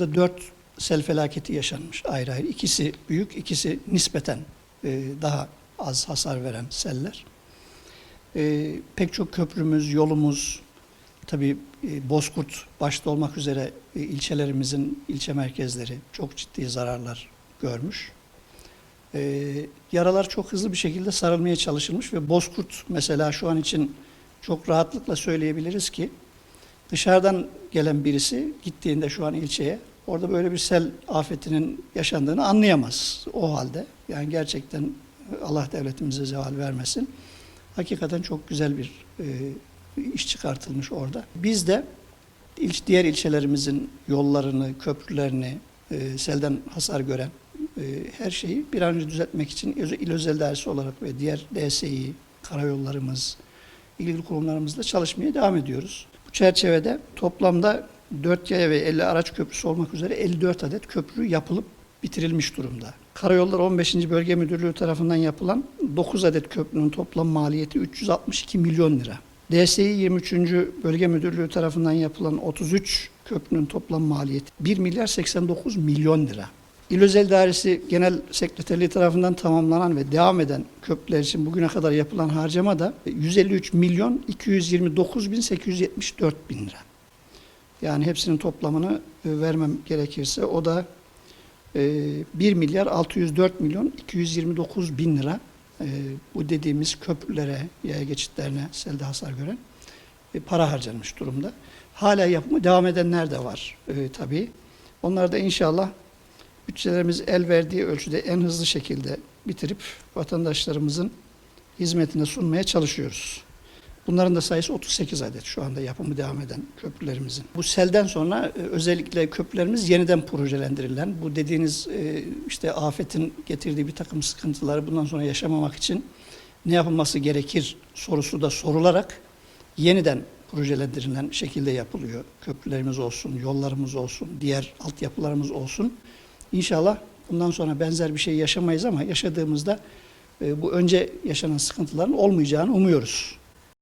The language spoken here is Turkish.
Burada dört sel felaketi yaşanmış ayrı ayrı. İkisi büyük, ikisi nispeten e, daha az hasar veren seller. E, pek çok köprümüz, yolumuz, tabii e, Bozkurt başta olmak üzere e, ilçelerimizin ilçe merkezleri çok ciddi zararlar görmüş. E, yaralar çok hızlı bir şekilde sarılmaya çalışılmış ve Bozkurt mesela şu an için çok rahatlıkla söyleyebiliriz ki dışarıdan gelen birisi gittiğinde şu an ilçeye orada böyle bir sel afetinin yaşandığını anlayamaz o halde. Yani gerçekten Allah devletimize zeval vermesin. Hakikaten çok güzel bir e, iş çıkartılmış orada. Biz de il- diğer ilçelerimizin yollarını, köprülerini, e, selden hasar gören e, her şeyi bir an önce düzeltmek için il özel dairesi olarak ve diğer DSİ, karayollarımız, ilgili kurumlarımızla çalışmaya devam ediyoruz. Çerçevede toplamda 4 yaya ve 50 araç köprüsü olmak üzere 54 adet köprü yapılıp bitirilmiş durumda. Karayolları 15. Bölge Müdürlüğü tarafından yapılan 9 adet köprünün toplam maliyeti 362 milyon lira. DSİ 23. Bölge Müdürlüğü tarafından yapılan 33 köprünün toplam maliyeti 1 milyar 89 milyon lira. İl Özel Dairesi Genel Sekreterliği tarafından tamamlanan ve devam eden köprüler için bugüne kadar yapılan harcama da 153 milyon 229 bin 874 bin lira. Yani hepsinin toplamını e, vermem gerekirse o da e, 1 milyar 604 milyon 229 bin lira e, bu dediğimiz köprülere, yaya geçitlerine selde hasar gören e, para harcanmış durumda. Hala yapımı devam edenler de var e, tabii. Onlar da inşallah bütçelerimiz el verdiği ölçüde en hızlı şekilde bitirip vatandaşlarımızın hizmetine sunmaya çalışıyoruz. Bunların da sayısı 38 adet şu anda yapımı devam eden köprülerimizin. Bu selden sonra e, özellikle köprülerimiz yeniden projelendirilen, bu dediğiniz e, işte afetin getirdiği bir takım sıkıntıları bundan sonra yaşamamak için ne yapılması gerekir sorusu da sorularak yeniden projelendirilen şekilde yapılıyor. Köprülerimiz olsun, yollarımız olsun, diğer altyapılarımız olsun. İnşallah bundan sonra benzer bir şey yaşamayız ama yaşadığımızda e, bu önce yaşanan sıkıntıların olmayacağını umuyoruz.